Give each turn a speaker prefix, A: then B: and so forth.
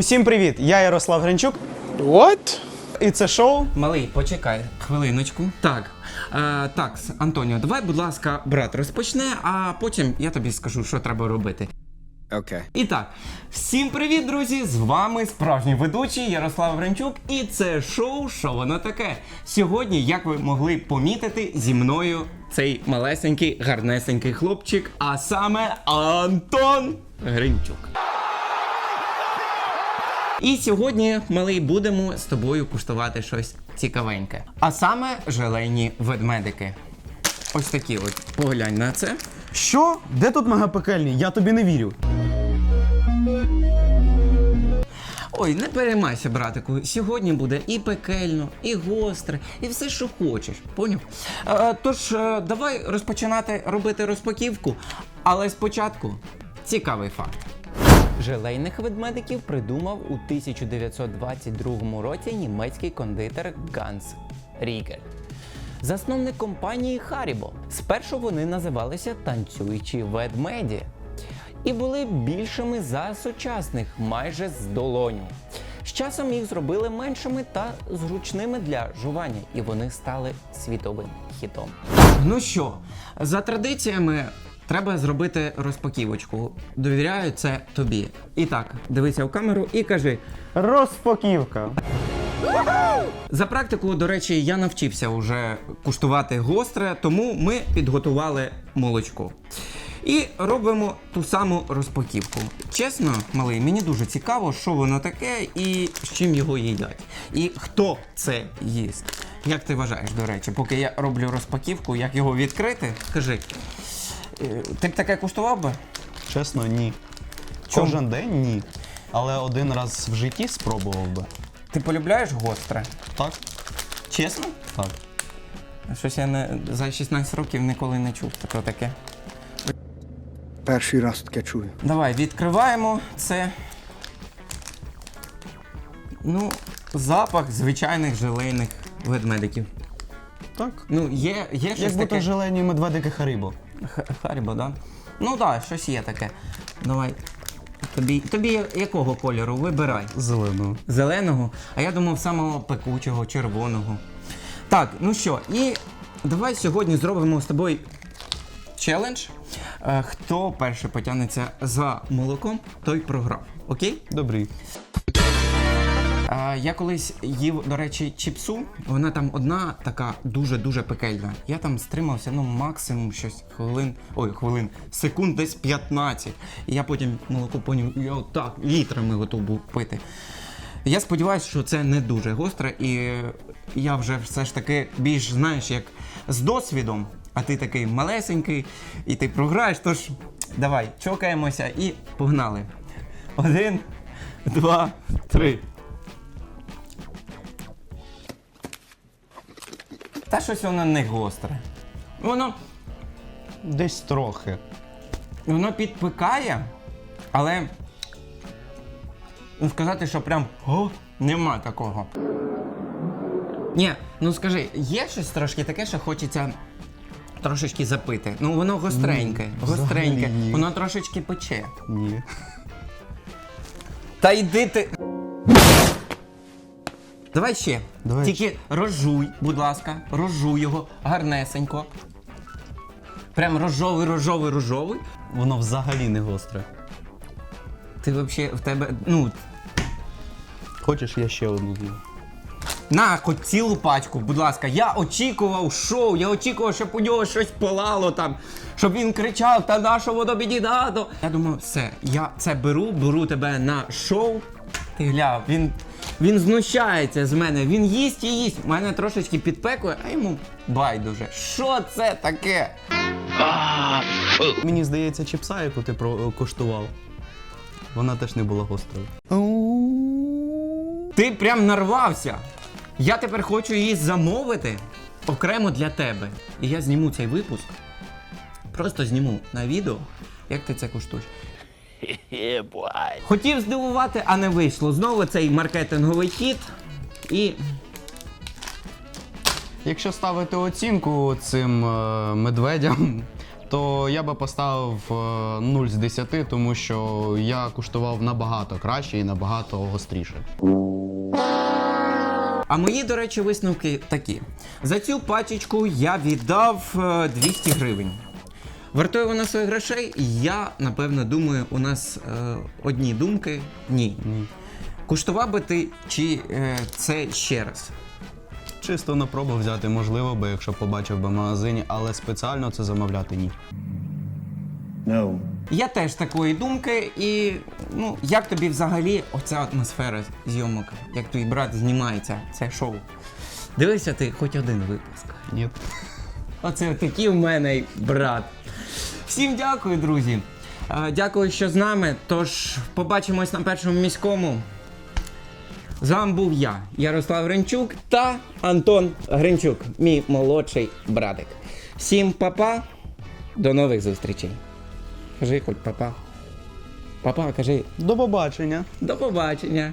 A: Усім привіт! Я Ярослав Гринчук,
B: What?
A: і це шоу.
C: Малий, почекай хвилиночку. Так, е, так, Антоніо, давай, будь ласка, брат, розпочне, а потім я тобі скажу, що треба робити.
B: Okay.
C: І так, всім привіт, друзі! З вами справжній ведучий Ярослав Гринчук, і це шоу Що воно таке. Сьогодні, як ви могли помітити, зі мною цей малесенький, гарнесенький хлопчик, а саме Антон Гринчук. І сьогодні, малий, будемо з тобою куштувати щось цікавеньке. А саме желейні ведмедики. Ось такі от. Поглянь на це.
A: Що? Де тут мегапекельний? Я тобі не вірю.
C: Ой, не переймайся, братику. Сьогодні буде і пекельно, і гостре, і все, що хочеш. Поняв? Е, тож, е, давай розпочинати робити розпаківку. Але спочатку цікавий факт. Желейних ведмедиків придумав у 1922 році німецький кондитер Ганс Рігель. Засновник компанії Haribo. Спершу вони називалися танцюючі ведмеді і були більшими за сучасних, майже з долоню. З часом їх зробили меншими та зручними для жування, і вони стали світовим хітом. Ну що, за традиціями треба зробити розпаківочку. Довіряю це тобі. І так, дивися в камеру і кажи:
A: Розпаківка.
C: За практику, до речі, я навчився вже куштувати гостре, тому ми підготували молочко. І робимо ту саму розпаківку. Чесно, малий, мені дуже цікаво, що воно таке і з чим його їдять. І хто це їсть. Як ти вважаєш, до речі, поки я роблю розпаківку, як його відкрити, скажи, е, ти б таке куштував би?
A: Чесно, ні.
C: Чому?
A: Кожен день ні. Але один раз в житті спробував би.
C: Ти полюбляєш гостре?
A: Так?
C: Чесно?
A: Так.
C: Щось я не, за 16 років ніколи не чув про таке.
B: Перший раз таке чую.
C: Давай відкриваємо це. Ну, запах звичайних желейних ведмедиків.
A: Так.
C: Ну, є, є щось
A: Як будто
C: таке.
A: желені медведики Харібо.
C: Харібо, да? Ну так, да, щось є таке. Давай. Тобі, тобі якого кольору? Вибирай.
A: Зеленого.
C: Зеленого, а я думав самого пекучого, червоного. Так, ну що, і давай сьогодні зробимо з тобою челендж. Е, Хто перший потягнеться за молоком, той програв. Окей?
A: Добрий.
C: А, я колись їв, до речі, чіпсу. Вона там одна така дуже-дуже пекельна. Я там стримався, ну, максимум щось хвилин. Ой, хвилин, секунд десь 15. І я потім молоко поняв, я отак літрами готов був пити. Я сподіваюся, що це не дуже гостре, і я вже все ж таки більш знаєш, як з досвідом, а ти такий малесенький, і ти програєш. Тож давай, чокаємося і погнали. Один, два, три. Та щось воно не гостре. Воно,
A: Десь трохи.
C: воно підпикає, але ну, сказати, що прям о, нема такого. Ні, ну скажи, є щось трошки таке, що хочеться трошечки запити. Ну воно гостреньке, гостреньке,
A: взагалі ні.
C: воно трошечки пече.
A: Ні.
C: Та йди ти. Давай ще.
A: Давай
C: Тільки розжуй, будь ласка, розжуй його гарнесенько. Прям рожовий, рожовий, рожовий.
A: Воно взагалі не гостре.
C: Ти взагалі в тебе. Ну,
A: Хочеш, я ще одну з'їм?
C: на хоч цілу пачку, будь ласка. Я очікував шоу, я очікував, щоб у нього щось палало там, щоб він кричав, та на що воно мені надо. Я думаю, все, я це беру, беру тебе на шоу. Ти гля, він, він знущається з мене, він їсть і їсть. Мене трошечки підпекує, а йому байдуже. Що це таке?
A: Мені здається, чіпса, яку ти про- коштував. Вона теж не була гострою.
C: Ти прям нарвався. Я тепер хочу її замовити окремо для тебе. І я зніму цей випуск. Просто зніму на відео, як ти це куштуєш. Хотів здивувати, а не вийшло. Знову цей маркетинговий хід. І
A: Якщо ставити оцінку цим е, медведям, то я би поставив е, 0 з 10, тому що я куштував набагато краще і набагато гостріше.
C: А мої, до речі, висновки такі: за цю пачечку я віддав е, 200 гривень. Вартує вона своїх грошей? Я напевно думаю, у нас е, одні думки ні.
A: Ні.
C: Куштував би ти чи е, це ще раз?
A: Чисто на пробу взяти можливо би, якщо побачив би в магазині, але спеціально це замовляти ні.
D: No.
C: Я теж такої думки, і ну як тобі взагалі оця атмосфера зйомок, як твій брат знімається, це шоу? Дивися ти хоч один випуск.
A: Ні.
C: Оце такий в мене брат. Всім дякую, друзі. Е, Дякую, що з нами. Тож побачимось на першому міському. З вами був я, Ярослав Гринчук та Антон Гринчук, мій молодший братик. Всім папа, до нових зустрічей. Кажи хоч папа. Папа, кажи
A: До побачення.
C: до побачення.